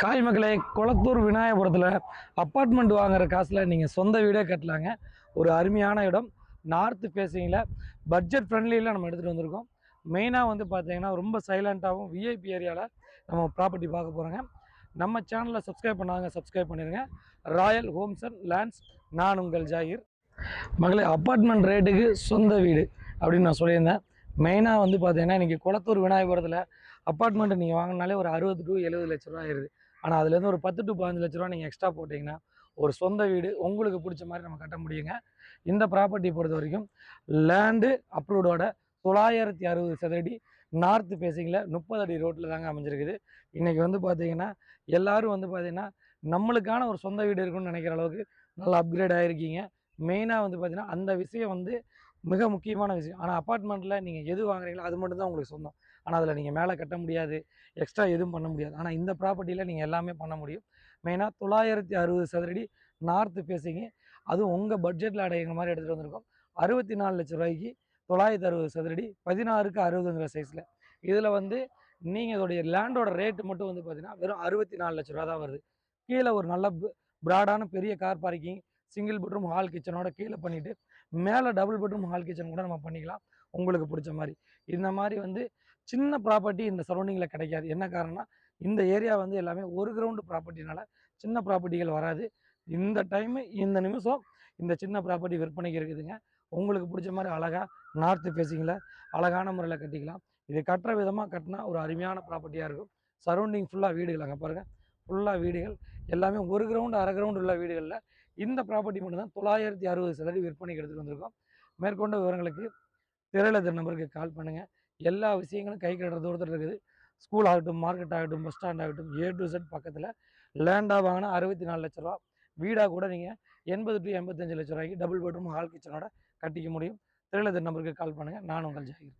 Hi மக்களை Kulathur விநாயகபுரத்தில் apartment வாங்குற காசில் நீங்கள் சொந்த வீடே கட்டலாங்க. ஒரு அருமையான இடம். நார்த் ஃபேஸிங்கில் பட்ஜெட் ஃப்ரெண்ட்லியில் நம்ம எடுத்துகிட்டு வந்திருக்கோம். மெயினாக வந்து பார்த்தீங்கன்னா ரொம்ப சைலண்ட்டாகவும் விஐபி ஏரியாவில் நம்ம ப்ராப்பர்ட்டி பார்க்க போகிறோங்க நம்ம சேனலை சப்ஸ்கிரைப் பண்ணாங்க சப்ஸ்கிரைப் பண்ணிடுங்க ராயல் ஹோம்ஸ் அண்ட் லேண்ட்ஸ் நான் உங்கள் ஜாகிர். மகளே அப்பார்ட்மெண்ட் ரேட்டுக்கு சொந்த வீடு அப்படின்னு நான் சொல்லியிருந்தேன். மெயினாக வந்து பார்த்தீங்கன்னா இன்றைக்கி குளத்தூர் விநாயகபுரத்தில் அப்பார்ட்மெண்ட்டு நீங்கள் வாங்கினாலே ஒரு அறுபது டு எழுபது லட்ச ரூபா ஆயிடுது ஆனால் அதுலேருந்து ஒரு பத்து டு பதினஞ்சு லட்ச ரூபா நீங்கள் எக்ஸ்ட்ரா போட்டிங்கன்னா ஒரு சொந்த வீடு உங்களுக்கு பிடிச்ச மாதிரி நம்ம கட்ட முடியுங்க. இந்த ப்ராப்பர்ட்டி பொறுத்த வரைக்கும் லேண்டு அப்ரூவ்டோட தொள்ளாயிரத்தி அறுபது சதுரடி நார்த் ஃபேஸிங்கில் முப்பது அடி ரோட்டில் தாங்க அமைஞ்சிருக்குது. இன்றைக்கி வந்து பார்த்தீங்கன்னா எல்லோரும் வந்து பார்த்திங்கன்னா நம்மளுக்கான ஒரு சொந்த வீடு இருக்குன்னு நினைக்கிற அளவுக்கு நல்லா அப்கிரேட் ஆகிருக்கீங்க மெயினாக வந்து பார்த்திங்கன்னா அந்த விஷயம் வந்து மிக முக்கியமான விஷயம். ஆனால் அப்பார்ட்மெண்ட்டில் நீங்கள் எது வாங்குறீங்களோ அது மட்டும் தான் உங்களுக்கு சொந்தம். ஆனால் அதில் நீங்கள் மேலே கட்ட முடியாது எக்ஸ்ட்ரா எதுவும் பண்ண முடியாது. ஆனால் இந்த ப்ராப்பர்ட்டியில் நீங்கள் எல்லாமே பண்ண முடியும். மெயினாக தொள்ளாயிரத்தி அறுபது சதுரடி நார்த்து பேசிங்க அதுவும் உங்கள் பட்ஜெட்டில் அடையிற மாதிரி எடுத்துகிட்டு வந்திருக்கோம். அறுபத்தி நாலு லட்ச ரூபாய்க்கு தொள்ளாயிரத்தி அறுபது சதுரடி பதினாறுக்கு அறுபதுங்கிற சைஸில் இதில் வந்து நீங்கள் இதோடைய லேண்டோட ரேட்டு மட்டும் வந்து பார்த்தீங்கன்னா வெறும் அறுபத்தி நாலு லட்ச ரூபா தான் வருது. கீழே ஒரு நல்ல ப்ராடான பெரிய car parking single bedroom hall கிச்சனோட கீழே பண்ணிவிட்டு மேலே டபுள் பெட்ரூம் ஹால் கிச்சன் கூட நம்ம பண்ணிக்கலாம். உங்களுக்கு பிடிச்ச மாதிரி. இந்த மாதிரி வந்து சின்ன ப்ராப்பர்ட்டி இந்த சரௌண்டிங்கில் கிடைக்காது. என்ன காரணம்னா இந்த ஏரியா வந்து எல்லாமே ஒரு கிரவுண்டு ப்ராப்பர்ட்டினால சின்ன ப்ராப்பர்ட்டிகள் வராது. இந்த டைமு இந்த நிமிஷம் இந்த சின்ன ப்ராப்பர்ட்டி விற்பனைக்கு இருக்குதுங்க. உங்களுக்கு பிடிச்ச மாதிரி அழகாக நார்த்து ஃபேஸிங்கில் அழகான முறையில் கட்டிக்கலாம். இது கட்டுற விதமாக கட்டினா ஒரு அருமையான ப்ராப்பர்ட்டியாக இருக்கும். சரௌண்டிங் ஃபுல்லாக வீடுகள் அங்கே பாருங்கள் ஃபுல்லாக வீடுகள். எல்லாமே ஒரு கிரவுண்டு அரை கிரவுண்டு உள்ள வீடுகளில் இந்த ப்ராப்பர்ட்டி மட்டும் தான் தொள்ளாயிரத்தி அறுபது சதவீத விற்பனைக்கு எடுத்துகிட்டு வந்திருக்கோம். மேற்கொண்ட விவரங்களுக்கு திரையில நம்பருக்கு கால் பண்ணுங்கள் எல்லா விஷயங்களும் கை கட்டுற தூரத்தில் இருக்குது. ஸ்கூல் ஆகட்டும் மார்க்கெட் ஆகட்டும் பஸ் ஸ்டாண்ட் ஆகட்டும் ஏ டு செட் பக்கத்தில் லேண்டாக வாங்கினா அறுபத்தி நாலு லட்ச ரூபா வீடாக கூட நீங்கள் எண்பது டு எண்பத்தஞ்சு லட்ச ரூபாய்க்கு டபுள் பெட்ரூம் ஹால் கிச்சனோட கட்டிக்க முடியும். திரையில நம்பருக்கு கால் பண்ணுங்கள் நான் உங்கள் ஜாகிர்.